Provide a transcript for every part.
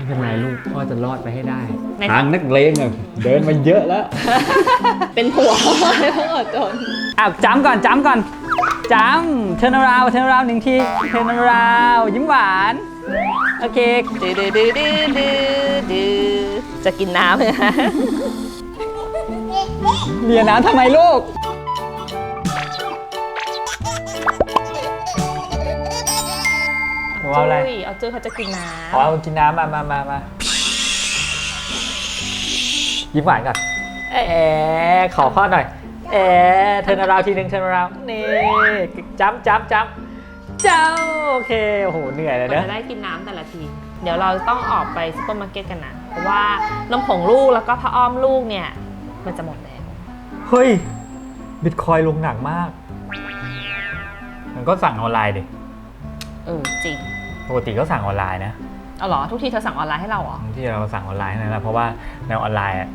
ไม่เป็นไรลูกพ่อจะรอดไปให้ได้ ใน ทางนักเลงอะเดินมาเยอะแล้ว เป็นผัวไม่ต้องอดทนอ้าวจ้ำก่อนจ้ำก่อนจ้ำเทนาราวเทนาราวหนึ่งทีเทนาราวยิ้มหวาน โอเค ดื้อดื้อดื้อดื้อดื้อดื้อจะกินน้ำเลยฮะเรียนน้ำทำไมลูก เอาอะไร จุ้ยเอาจุ้ยเขาจะกินน้ขอเอากินน้ำมามามามายิ้มหวานก่อนเอ๋ขอข้อหน่อย เอ๋เทนาราวทีหนึ่งเทนาราวนี่จ้ำจ้ำจ้ำจ้ำโอเคโอ้โหเหนื่อยำเลยกว่าเนอะ จะได้กินน้ำแต่ละที เดี๋ยวเราต้องออกไปซุปเปอร์มาร์เก็ตกันนะเพราะว่านมผงลูกแล้วก็ผ้าอ้อมลูกเนี่ย มันจะหมดแล้ว เฮ้ยบิตคอยลงหนักมาก มันก็สั่งออนไลน์ดิ เออจริง ปกติก็สั่งออนไลน์นะเอาเหรอ ทุกทีเธอสั่งออนไลน์ให้เราเหรอที่เราสั่งออนไลน์นั่นแหละเพราะว่าในออนไลน์อะ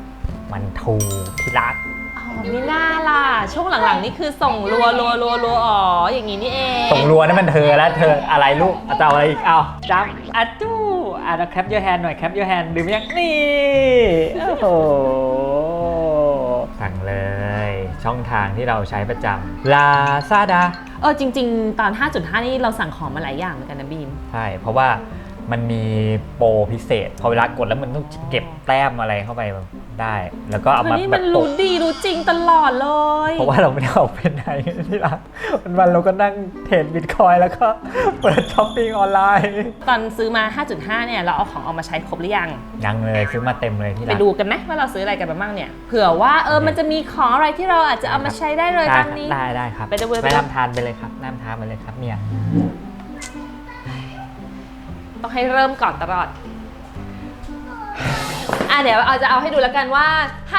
มันถูกที่รักอ๋อไม่น่าล่ะ ช่วงหลังๆนี่คือส่งรัวรัวรัวรัวอ๋ออย่างนี้นี่เองส่งรัวนั่นมันเธอแล้วเธออะไรลูกเอาจะเอาอะไรอีกเอาจับอัดจู้อะเราแคปยูแฮนหน่อยแคปยูแฮนดื่มยังนี่โอ้โหสั่งเลย ช่องทางที่เราใช้ประจำลาซาดาเออจริง ๆ ตอน 5.5 นี่เราสั่งของมาหลายอย่างเหมือนกันนะบีม ใช่ เพราะว่า มันมีโปรพิเศษ พอเวลากดแล้วมันต้องเก็บแต้มอะไรเข้าไปได้ แล้วก็เอาเธอมานี่แบมับนตรู้กดีรู้จริงตลอดเลย เพราะว่าเราไม่ได้ออกเป็นไหนที่รักวันวันๆเราก็นั่งเทรดบิตคอยแล้วก็เปิดช้อปปิ้งออนไลน์ตอนซื้อมา 5.5 เนี่ย เราเอาของเอามาใช้ครบหรือยัง ยังเลยซื้อมาเต็มเลยที่ไปรัก ดูกันไหมว่าเราซื้ออะไรกันไปบ้างเนี่ย เผื่อว่าเออมันจะมีของอะไรที่เราอาจจะเอามาใช้ได้เลยตอนนี้ ได้ได้ครับไปดูเลยไปนำทานไปเลยครับนำทานไปเลยครับเมีย ต้องให้เริ่มก่อนตลอด อะเดี๋ยวเอาจะเอาให้ดูแล้วกันว่า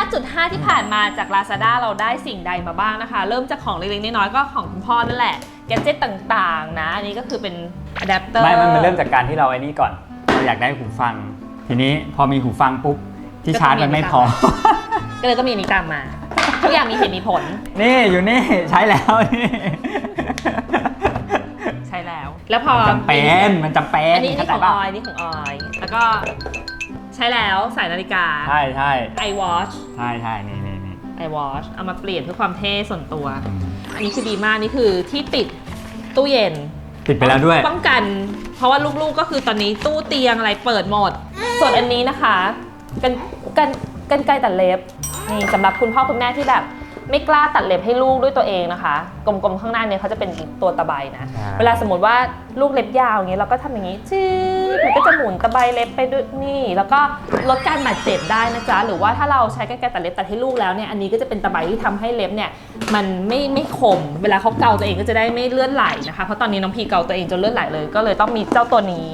5.5 ที่ผ่านมาจาก Lazada เราได้สิ่งใดมาบ้างนะคะ เริ่มจากของเล็กๆน้อยๆก็ของคุณพ่อนั่นแหละ แกดเจ็ตต่างๆ นะ อันนี้ก็คือเป็นอะแดปเตอร์ไม่มันมันเริ่มจากการที่เราไอ้นี่ก่อน เราอยากได้หูฟัง ทีนี้พอมีหูฟังปุ๊บที่ชาร์จมันไม่พอ ก็เลยต้องมีอันนี้ตามมา ทุกอย่างมีเหตุมีผล นี่อยู่นี่ใช้แล้วนี่ใช่ แล้ว แล้วพอมันจำเป็นมันจำเป็นอันนี้อันนี้ของอเข้าอใจยนี่ของออย แล้วก็ใช้แล้วสายนาฬิกาปะใช่ใช่ iWatch ใช่ใช่นี่นี่นี่ iWatch เอามาเปลี่ยนเพื่อความเท่ส่วนตัว อันนี้คือดีมากนี่คือที่ติดตู้เย็น ติดไปแล้วด้วย ป้องกัน เพราะว่าลูกๆก็คือตอนนี้ตู้เตียงอะไรเปิดหมด ส่วนอันนี้นะคะ กันกันกันไกรตัดเล็บนี่สำหรับคุณพ่อคุณแม่ที่แบบ ไม่กล้าตัดเล็บให้ลูกด้วยตัวเองนะคะ กลมๆข้างหน้าเนี่ยเขาจะเป็นตัวตะไบนะเวลาสมมติว่าลูกเล็บยาวอย่างเงี้ยเราก็ทำอย่างงี้จืดมันก็จะหมุนตะไบเล็บไปด้วยนี่ แล้วก็ลดการบาดเจ็บได้นะจ๊ะหรือว่าถ้าเราใช้กรรไกรตัดเล็บตัดให้ลูกแล้วเนี่ยอันนี้ก็จะเป็นตะไบที่ทำให้เล็บเนี่ยมันไม่ไม่คม เวลาเขาเกาตัวเองก็จะได้ไม่เลื่อนไหลนะคะเพราะตอนนี้น้องพีเกาตัวเองจนเลื่อนไหลเลย ก็เลยต้องมีเจ้าตัวนี้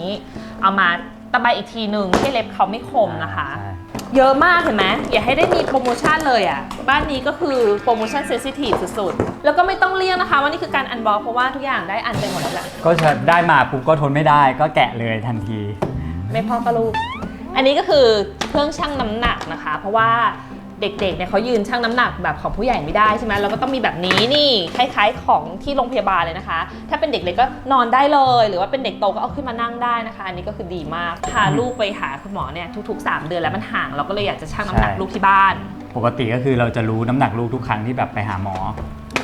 เอามาตะไบอีกทีหนึ่งให้เล็บเขาไม่คมนะคะ ใช่ เยอะมากเห็นไหมอย่าให้ได้มีโปรโมชั่นเลยอะ บ้านนี้ก็คือโปรโมชั่นเซนซิทีฟสุดๆ แล้วก็ไม่ต้องเลี่ยงนะคะว่านี่คือการอันบล็อกเพราะว่าทุกอย่างได้อันไปหมดแล้วแหละก็จะได้มาปุ๊บก็ทนไม่ได้ก็แกะเลยทันที ไม่พ่อก็ลูก อันนี้ก็คือเครื่องชั่งน้ำหนักนะคะ เพราะว่า เด็กๆเนี่ยเขายืนชั่งน้ำหนักแบบของผู้ใหญ่ไม่ได้ใช่ไหมเราก็ต้องมีแบบนี้นี่คล้าย ๆ ของที่โรงพยาบาลเลยนะคะ ถ้าเป็นเด็กเล็กก็นอนได้เลย หรือว่าเป็นเด็กโตก็เอาขึ้นมานั่งได้นะคะ อันนี้ก็คือดีมากพาลูกไปหาคุณหมอเนี่ยทุก ๆ 3 เดือนแล้วมันห่างเราก็เลยอยากจะชั่งน้ำหนักใช่ลูกที่บ้าน ปกติก็คือเราจะรู้น้ำหนักลูกทุกครั้งที่แบบไปหาหมอ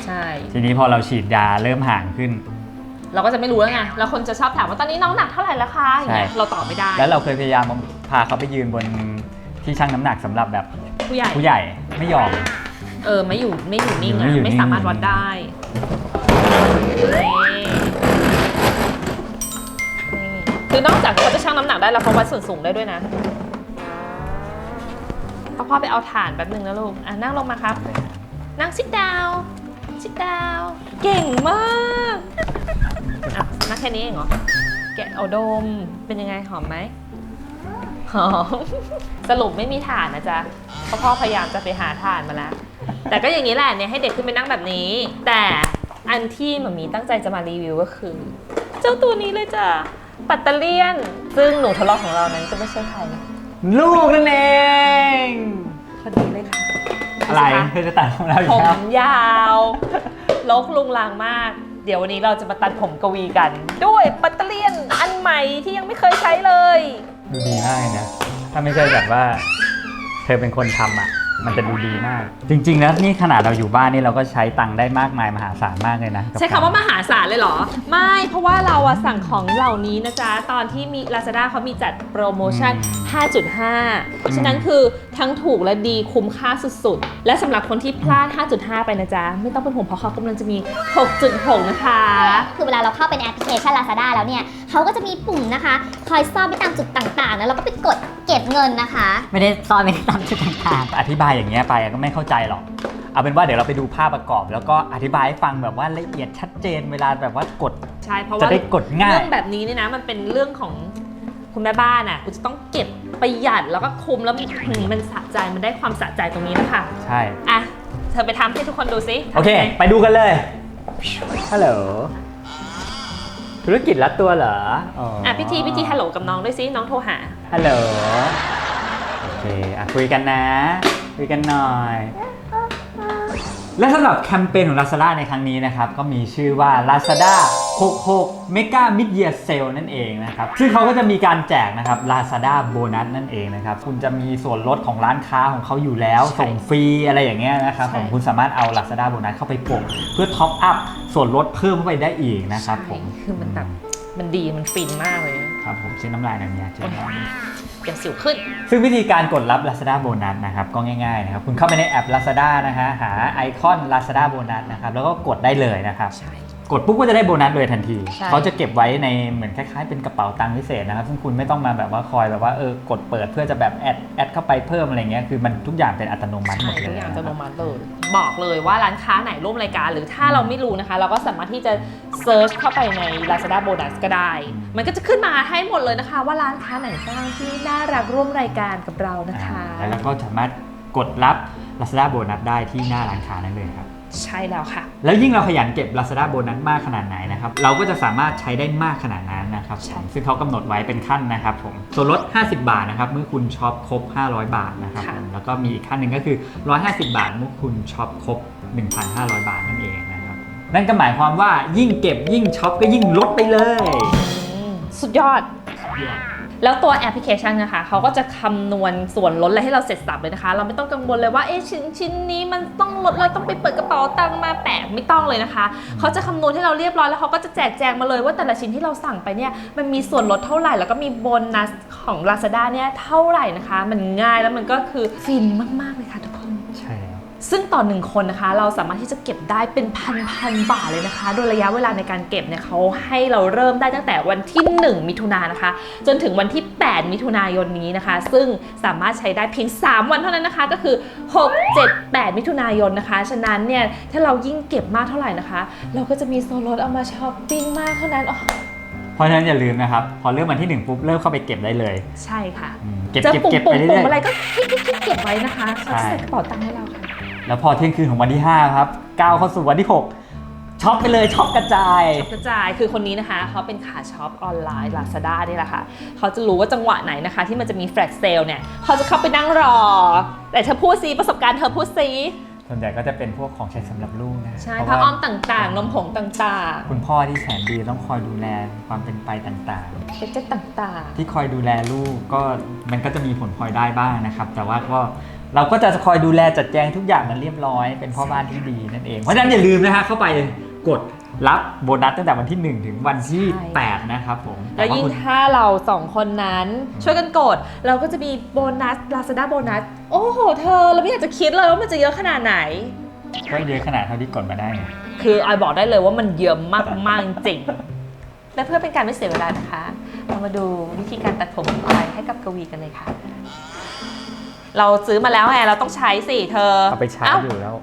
ใช่ ทีนี้พอเราฉีดยาเริ่มห่างขึ้นเราก็จะไม่รู้แล้วไง แล้วคนจะชอบถามว่าตอนนี้น้องหนักเท่าไหร่แล้วคะอย่างเงี้ยใช่เราตอบไม่ได้ แล้วเราเคยพยายามพาเขาไปยืนบนที่ชั่งน้ำหนักสำหรับแบบ ผู้ใหญ่ ผู้ใหญ่ไม่ยอม เออไม่อยู่ไม่อยู่นิ่งไม่อะอยู่ไม่นิ่งสามารถวัดได้นี่นี่คือนอกจากเขาจะชั่งน้ำหนักได้แล้วเขาวัดส่วนสูงได้ด้วยนะพ่อพ่อไปเอาถ่านแป๊บหนึ่งนะลูกอะนั่งลงมาครับ นั่งซิดดาวซิดดาวเก่งมากอะนั่งแค่นี้เองเหรอ แกะเอาดมเป็นยังไงหอมไหม หอมสรุปไม่มีถ่านนะจ๊ะเพราะพ่อพยายามจะไปหาถ่านมาแล้ว แต่ก็อย่างนี้แหละเนี่ยให้เด็กขึ้นไปนั่งแบบนี้ แต่อันที่หมามีตั้งใจจะมารีวิวก็คือ เจ้าตัวนี้เลยจ้ะปัตเตอร์เลียน ซึ่งหนูทดลองของเรานั้นก็ไม่ใช่ใครลูกนั่นเองคนนี้เลยค่ะอะไรดูสิเธอจะตัดของเราอีผกแล้วมยาวลกลุงลางมาก เดี๋ยววันนี้เราจะมาตัดผมกวีกัน ด้วยปัตเตอร์เลียนอันใหม่ที่ยังไม่เคยใช้เลย ดูดีมากเลยนะ ถ้าไม่ใช่แบบว่า เธอเป็นคนทำอะ มันจะดูดีมาก จริงๆแล้วนี่ขนาดเราอยู่บ้านนี่เราก็ใช้ตังค์ได้มากมายมหาศาลมากเลยนะกับใช้คำว่ามหาศาลเลยเหรอ ไม่เพราะว่าเราอะสั่งของเหล่านี้นะจ๊ะ ตอนที่มี Lazada เขามีจัดโปรโมชั่น 5.5 เพราะฉะนั้นคือ ทั้งถูกและดีคุ้มค่าสุดๆ และสำหรับคนที่พลาด 5.5 ไปนะจ๊ะ ไม่ต้องเป็นห่วงเพราะเขากำลังจะมี 6.6 นะคะ คือเวลาเราเข้าไปในแอปพลิเคชัน Lazada แล้วเนี่ยเขาก็จะมีปุ่มนะคะ คอยซ่อนไว้ตามจุดต่างๆ แล้วเราก็ไปกดเก็บเงินนะคะ ไม่ได้ซ่อนไม่ได้ตามจุดต่างอธิบายอย่างเงี้ยไปก็ไม่เข้าใจหรอก เอาเป็นว่าเดี๋ยวเราไปดูภาพประกอบ แล้วก็อธิบายให้ฟังแบบว่าละเอียดชัดเจนเวลาแบบว่ากด ใช่ เพราะจะว่าได้กดง่าย เรื่องแบบนี้เนี่ยนะมันเป็นเรื่องของ คุณแม่บ้านอะคุณจะต้องเก็บประหยัดแล้วก็คุมแล้วมันหืมมันสะใจมันได้ความสะใจตรงนี้นะคะใช่ อะเธอไปทำให้ทุกคนดูซิโอเคทำไงไปดูกันเลย ฮัลโหล ธุรกิจลัดตัวเหรอ อ๋ออะพิธีพิธีฮัลโหลกับน้องด้วยซิน้องโทรหา ฮัลโหล โอเค อะคุยกันนะ คุยกันหน่อย และสำหรับแคมเปญของ Lazada ในครั้งนี้นะครับ ก็มีชื่อว่า Lazada 66 Mega Mid Year Sale นั่นเองนะครับ ซึ่งเขาก็จะมีการแจกนะครับ Lazada Bonus นั่นเองนะครับ คุณจะมีส่วนลดของร้านค้าของเขาอยู่แล้วใช่ส่งฟรีอะไรอย่างเงี้ยนะครับใช่ผมคุณสามารถเอา Lazada Bonus เข้าไปโปะเพื่อท็อปอัพส่วนลดเพิ่มเข้าไปได้อีกนะครับผมใช่คือมันแบบมันดีมันฟินมากเลย ครับผมเช็ดน้ำลายหน่อยเนี่ยเช็ดน้ำลายอย่าสิวขึ้น ซึ่งวิธีการกดรับ Lazada Bonus นะครับก็ง่ายๆนะครับคุณเข้าไปในแอป Lazada นะฮะหาไอคอน Lazada Bonus นะครับแล้วก็กดได้เลยนะครับใช่ กดปุ๊บก็จะได้โบนัสเลยทันที ใช่ เขาจะเก็บไว้ในเหมือนคล้ายๆเป็นกระเป๋าตังค์พิเศษนะครับ ซึ่งคุณไม่ต้องมาแบบว่าคอยแบบว่าเออกดเปิดเพื่อจะแบบแอดแอดเข้าไปเพิ่มอะไรเงี้ย คือมันทุกอย่างเป็นอัตโนมัติหมใช่ดเลยทุกอย่างอันะตคโนรับมัติเลยบอกเลยว่าร้านค้าไหนร่วมรายการ หรือถ้าเราไม่รู้นะคะ เราก็สามารถที่จะเซิร์ชเข้าไปใน Lazada Bonus ก็ได้ มันก็จะขึ้นมาให้หมดเลยนะคะ ว่าร้านค้าไหนบ้างที่น่ารักร่วมรายการกับเรานะคะอ่าแล้วก็สามารถกดรับ Lazada Bonus ได้ที่หน้าร้านค้านั้นเลยครับ ใช่แล้วค่ะ แล้วยิ่งเราขยันเก็บ Lazada Bonus มากขนาดไหนนะครับ เราก็จะสามารถใช้ได้มากขนาดนั้นนะครับใช่ซึ่งเขากำหนดไว้เป็นขั้นนะครับผม ส่วนลด 50 บาทนะครับ เมื่อคุณช็อปครบ 500 บาทนะครับผมแล้วก็มีอีกขั้นหนึ่งก็คือ 150 บาท เมื่อคุณช็อปครบ 1,500 บาทนั่นเองนะครับ นั่นก็หมายความว่ายิ่งเก็บยิ่งช็อปก็ยิ่งลดไปเลย อืมสุดยอด แล้วตัวแอปพลิเคชันนะคะเขาก็จะคำนวณส่วนลดอะไรให้เราเสร็จสับเลยนะคะ เราไม่ต้องกังวลเลยว่าเอ๊ะชิ้นชิ้นนี้มันต้องลดเราต้องไปเปิดกระเป๋าตังค์มาแปะไม่ต้องเลยนะคะเขาจะคำนวณให้เราเรียบร้อยแล้วเขาก็จะแจกแจงมาเลยว่าแต่ละชิ้นที่เราสั่งไปเนี่ยมันมีส่วนลดเท่าไหร่ แล้วก็มีโบนัสของ Lazada เนี่ยเท่าไหร่นะคะ มันง่ายแล้วมันก็คือฟินมากๆเลยค่ะทุกคนใช่แล้ว ซึ่งต่อหนึ่งคนนะคะเราสามารถที่จะเก็บได้เป็นพันพันๆบาทเลยนะคะ โดยระยะเวลาในการเก็บเนี่ยเขาให้เราเริ่มได้ตั้งแต่วันที่ 1 มิถุนายนนะคะ จนถึงวันที่ 8 มิถุนายนนี้นะคะ ซึ่งสามารถใช้ได้เพียง 3 วันเท่านั้นนะคะ ก็คือ 6 7 8 มิถุนายนนะคะ ฉะนั้นเนี่ยถ้าเรายิ่งเก็บมากเท่าไหร่นะคะ เราก็จะมีโซนลดเอามาช้อปปิ้งมากเท่านั้นอ๋อเพราะฉะนั้นอย่าลืมนะครับ พอเริ่มวันที่1ปุ๊บเริ่มเข้าไปเก็บได้เลย ใช่ค่ะอืมเก็บเจอเก็บปุ่มเก็บปุ่ไปมเรื่ปุ่อยมอะไรก็คลิกคลิกคลิกเก็บไว้นะคะเขาจะใช่ใส่กระเป๋าตังค์ให้เราค่ะๆ แล้วพอเที่ยงคืนของวันที่ 5 ครับก้าวเข้าสู่วันที่ 6ช็อปไปเลยช็อปกระจายกระจาย คือคนนี้นะคะ เขาเป็นขาช็อปออนไลน์ Lazada นี่แหละค่ะ เขาจะรู้ว่าจังหวะไหนนะคะ ที่มันจะมีแฟลชเซลเนี่ย เขาจะเข้าไปนั่งรอ แต่เธอพูดซีประสบการณ์เธอพูดซีส่วนใหญ่ก็จะเป็นพวกของใช้สำหรับลูกนะใช่เพราะผ้าว่าอ้อมต่างๆ นมผงต่างคุณพ่อที่แสนดีต้องคอยดูแลความเป็นไปต่างๆ เจ็ดต่างๆที่คอยดูแลลูกก็มันก็จะมีผลพลอยได้บ้างนะครับ แต่ว่าก็ เราก็จะคอยดูแลจัดแจงทุกอย่างมันเรียบร้อย เป็นพ่อบ้านที่ดีนั่นเอง เพราะฉะนั้นอย่าลืมนะฮะเข้าไปกดรับโบนัสตั้งแต่วันที่ 1 ถึงวันที่8นะครับผมๆแล้วยิ่งคุณ ถ้าเราสองคนนั้นช่วยกันกด เราก็จะมีโบนัส Lazada โบนัส โอ้โห เธอ เราไม่อยากจะคิดเลยว่ามันจะเยอะขนาดไหน ก็เยอะขนาดเท่าที่กดมาได้ไงคือออยบอกได้เลยว่ามันเยอะมากๆจริงๆและเพื่อเป็นการไม่เสียเวลานะคะ เรามาดูวิธีการตัดผมของออยให้กับกวีกันเลยค่ะ เราซื้อมาแล้วไงเราต้องใช้สิเธอเอาไปชาร์จอยู่แล้ว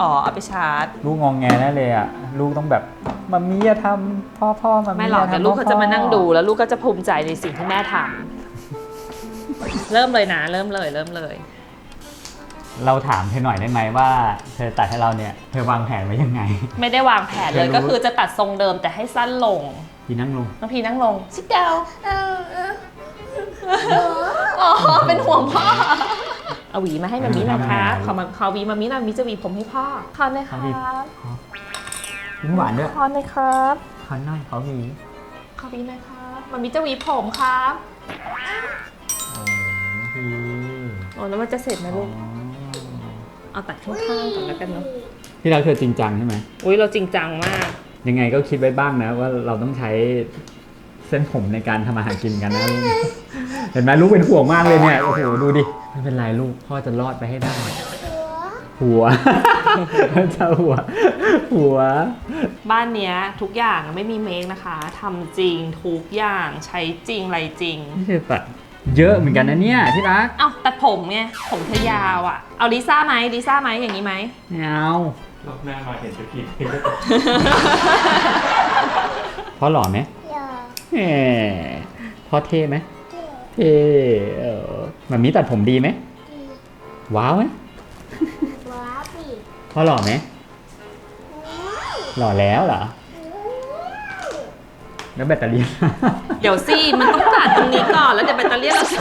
อ๋อเอาไปชาร์จ ลูกงองแงแน่เลยอะ ลูกต้องแบบมามีอย่าทำพ่อพ่อมามีไม่หรอกย่าทำแต่ลูกเขาจะพ่อมานั่งดูแล้วลูกก็จะภูมิใจในสิ่งที่แม่ทำเริ่มเลยนะเริ่มเลยเริ่มเลย เราถามเธอหน่อยได้ไหมว่า เธอตัดให้เราเนี่ยเธอวางแผนไว้ยังไง ไม่ได้วางแผนเลยเรียนรู้ก็คือจะตัดทรงเดิมแต่ให้สั้นลง พี่นั่งลงน้องพีนั่งลง sit down อ๋อ เป็นห่วงพ่อ เอาหวีมาให้มามีหนะคะ ขอมาขอหวีมามีหน่อยมีจะหวีผมให้พ่อ ขอหน่อยคขอรัหวี บ ยิ้มหวานด้วยขอหน่อยครับ ขอหน่อยขอหวีขอหวีหน่อยครับมามีจะหวีผมครับอ๋อแล้วมันจะเสร็จไหมลูก เอาตัดข้างๆก่อนแล้วกันเนาะ ที่เราเธอจริงจังใช่ไหม อุ้ยเราจริงจังมาก ยังไงก็คิดไว้บ้างนะว่าเราต้องใช้เส้นผมในการทำอาหารกินกันนะ เห็นไหมลูกเป็นห่วงมากเลยเนี่ย โอ้โห ดูดิ ไม่เป็นไรลูก พ่อจะรอดไปให้ได้ หัว จะหัว หัว บ้านเนี้ยทุกอย่างไม่มีเมคนะคะทำจริงทุกอย่างใช้จริงอะไรจริง นี่คือตัดเยอะเหมือนกันนะเนี่ยที่รักเอ้าตัดผมไงผมเธอยาวอะ่ะ เอาลิซ่าไหมลิซ่าไหมอย่างนี้ไหม ไม่เอารอบหน้ามาเห็นจะผิดพ่อหล่อไหม เดี๋ยว แหมพ่อเท่ไหม เท่เออมันมีตัดผมดีไหม ว้าวไหมว้าวปีพ่อหล่อไหมหล่อแล้วเหรอ แล้วแบตเตอรี่ เดี๋ยวสิ มันต้องตัดตรงนี้ก่อนแล้วเดี๋ยวแบตเตอรี่เราจะ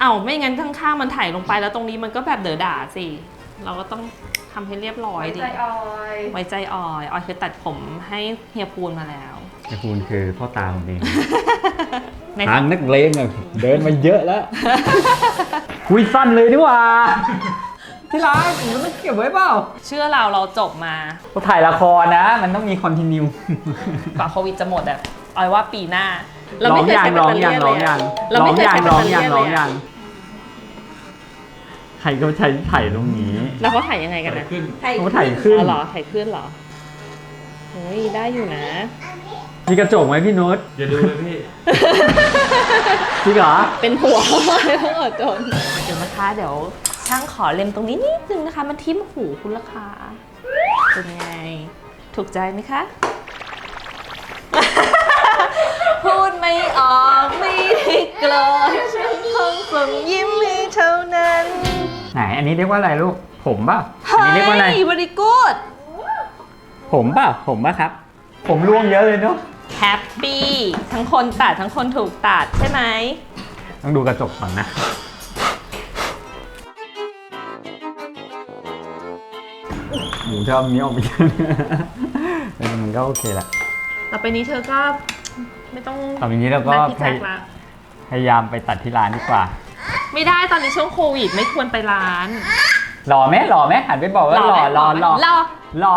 เอ้าไม่งั้นข้างๆมันถ่ายลงไปแล้วตรงนี้มันก็แบบเด๋อด่าสิ เราก็ต้องทำให้เรียบร้อยดิ ใจออยไว้ใจออย ออยเคยตัดผมให้เฮียพูนมาแล้ว ไอ้คุณคือพ่อตาผมเอง ใน ทางนักเลงอะเดินมาเยอะแล้วคุยสั้นเลยดีกว่า ที่รักหนูต้องเก็บไว้เปล่าเชื่อเราเราจบมาเขาถ่ายละครนะ มันต้องมีคอนติเนีย กว่าโควิดจะหมดแบบออยว่าปีหน้า เราร้อไม่งเคยยังใช้แบร้ตองเตอรี่ยังเลร้องยยัอะงเราร้อไม่งเคยยัใช้งแบตร้อเตงอรี่ยังเลร้องยยัอะงใครเขาใช้ถ่ายตรงนี้แล้วเขาถ่ายยังไงกันนะเขาถ่ายขึ้นอ๋อเหรอถ่ายขึ้นเหรอเฮ้ยได้อยู่นะ มีกระจกไหมพี่นุชอย่าดูเลยพี่จริงเหรอ เป็นหัวไม่ต้องอดทนเดี๋ยวนะคะเดี๋ยวช่างขอเล็มตรงนี้นิดนึงนะคะ มันทิ่มหูคุณราคาเป็นไง ถูกใจไหมคะ พูดไม่ออกไม่ได้กลอนฉันคงส่งยิ้มให้เท่านั้นไหนอันนี้เรียกว่าอะไรลูก ผมเปล่าอันนี้เรียกว่าอะไร บริกูดผมเปล่าผมป่ะครับ ผมร่วงเยอะเลยเนาะ แฮปปี้ทั้งคนตัดทั้งคนถูกตัดใช่ไหม ต้องดูกระจกก่อนนะ หมูชอบนี้ออกไปเออมันก็โอเคแหละ ต่อไปนี้เธอก็ไม่ต้องต่อไปนี้เราก็ นัดพี่พแจ็ยคละพยายามไปตัดที่ร้านดีกว่า ไม่ได้ตอนนี้ช่วงโควิดไม่ควรไปร้าน หล่อไหมหล่อไหมหันไปบอกว่าหล่อหล่อหล่อหล่อหล่อ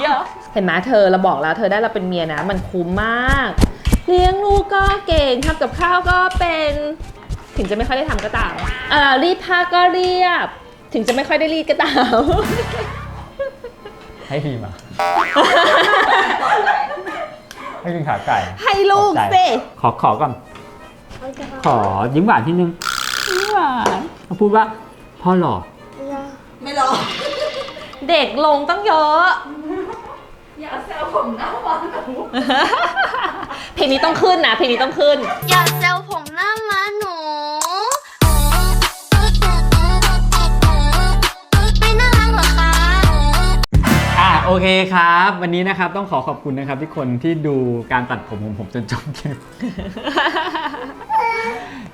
เยอะเห็นไหมเธอเราบอกแล้วเธอได้เราเป็นเมียนะ มันคุ้มมาก เลี้ยงลูกก็เก่งทำกับข้าวก็เป็นถึงจะไม่ค่อยได้ทำก็ตามเอ่อรีดผ้าก็เรียบ ถึงจะไม่ค่อยได้รีดก็ตาม ให้พีมาให้กินขาไก่ให้ลูกขอบใจสิ ขอขอก่อน ขอยิ้มหวานทีนึง ยิ้มหวานเขาพูดว่าพ่อหล่อไม่รอ เด็กลงต้องเยอะ อย่าแซวผมหน้าหวานหนูเพลงนี้ต้องขึ้นนะเพลงนี้ต้องขึ้น อย่าแซวผมหน้ามาหนู ไม่น่ารักเหรอคะ อะโอเคครับ วันนี้นะครับต้องขอขอบคุณนะครับที่คนที่ดูการตัดผมของผมจนจบคลิป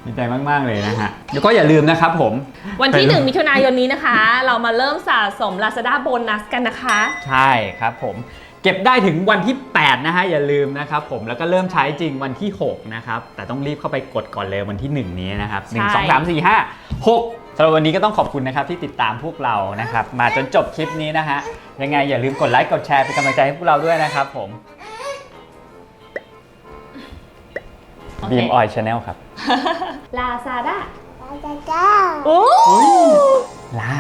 ดีใจมาก ๆ เลยนะฮะ แล้วก็อย่าลืมนะครับผม วันที่เป็น1มิถุนายนนี้นะคะ เรามาเริ่มสะสม Lazada โบนัสกันนะคะ ใช่ครับผม เก็บได้ถึงวันที่ 8 นะฮะ อย่าลืมนะครับผมแล้วก็เริ่มใช้จริงวันที่ 6 นะครับ แต่ต้องรีบเข้าไปกดก่อนเลยวันที่ 1 นี้นะครับใช่1 2 3 4 5 6สำหรับวันนี้ก็ต้องขอบคุณนะครับที่ติดตามพวกเรานะครับ มาจนจบคลิปนี้นะฮะยังไงอย่าลืมกดไลค์กดแชร์เป็นกำลังใจให้พวกเราด้วยนะครับผมโอเคบีมออยชาแนลครับ Lazada จ้าจ้าโอ้ลา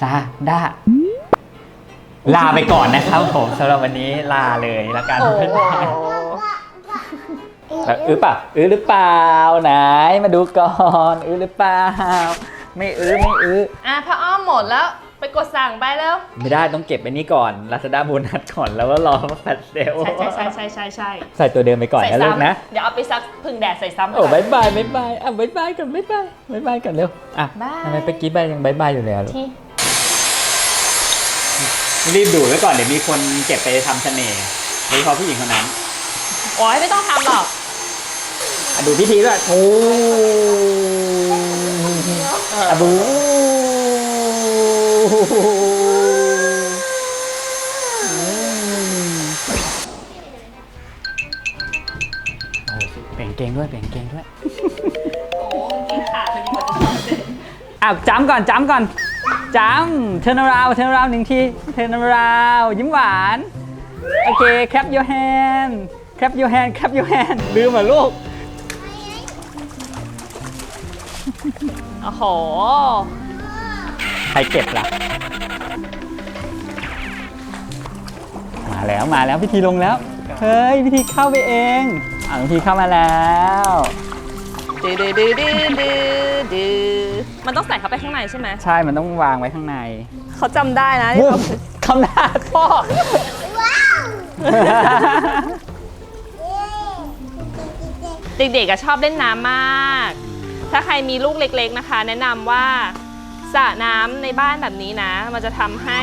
ซาดาลาไปก่อนนะครับผมสำหรับวันนี้ลาเลยละกันโอ้บ๊ายบายแบบอื้อป่ะอื้อหรือเปล่าไหนมาดูก่อนอื้อหรือเปล่า ไม่อื้อไม่อื้ออะพระอ้อมหมดแล้ว ไปกดสั่งไปแล้ว ไม่ได้ต้องเก็บไว้นี้ก่อน Lazada โบนัสก่อนแล้วก็รอแฟลชเซลใช่ใช่ใช่ใช่ใช่ใช่ใส่ตัวเดิมไปก่อนใส่นะลูกซ้ำนะเดี๋ยวเอาไปซักพึ่งแดดใส่ซ้ำโอ้ก่นบายบายบายบายอะบายบายก่อนบายบายบายบายก่อนเร็ว อะบ๊าย ทำไมเมื่อกี้บายยังบายบายอยู่เลยอะลูกที่รีบดูไว้ก่อนเดี๋ยวมีคนเก็บไปทำเสน่ห์โดยเฉพาะผู้หญิงคนนั้นโอ้ยไม่ต้องทำหรอกอะดูพิธีด้วยโอ้อะบูอืมโอ้โห เปล่งเกงด้วยเปลี่ยนกางเกงด้วยโอ้จริงขาดเลยดีกว่าจะถอดเสร็จอ้าวจ้ำก่อนจ้ำก่อนจ้ำ turn around turn around หนึ่งที turn around ยิ้มหวาน โอเค clap your hand clap your hand clap your hand ลืมเหรอลูกโอ้โหใค รเก็บล่ะ มาแล้วมาแล้วพิธีลงแล้ว เฮ้ยพิธีเข้าไปเองอ่าพิธีเข้ามาแล้วดื้อดื้อดื้อดื้อดื้อดื้อมันต้องใส่เข้าไปข้างในใช่ไหมใช่มันต้องวางไว้ข้างในเขาจำได้นะคำหน้าพ่อเด็กๆอะชอบเล่นน้ำมาก ถ้าใครมีลูกเล็กๆนะคะ แนะนำว่า สระน้ำในบ้านแบบนี้นะ มันจะทำให้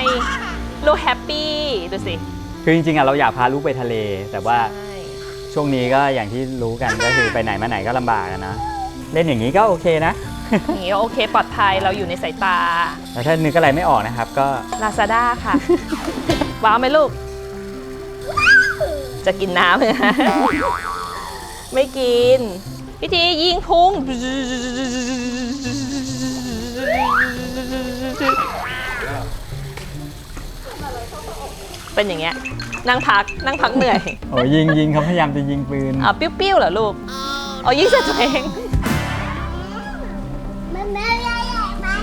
ลูกแฮปปี้ดูสิคือจริงๆอะเราอยากพาลูกไปทะเล แต่ว่าใช่ช่วงนี้ก็อย่างที่รู้กันก็คือไปไหนมาไหนก็ลำบากอะนะ เล่นอย่างนี้ก็โอเคนะ อย่างนี้ก็โอเคปลอดภัยเราอยู่ในสายตา แล้วถ้านึกอะไรไม่ออกนะครับก็ Lazada ค่ะ ว้าวไหมลูก จะกินน้ำไหมคะไม่กิน พิธียิงพุง เป็นอย่างเงี้ยนั่งพักนั่งพักเหนื่อยโอ้ยิงยิงเขาพยายามจะยิงปืนอะปิ้วๆเหรอลูกเอายิงใส่ตัวเองมันไม่ใหญ่ไปนะ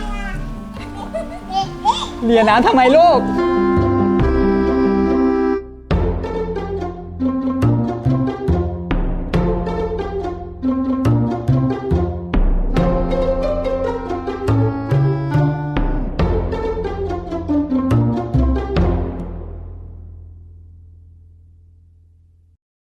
เรียนน้ำทำไมลูกม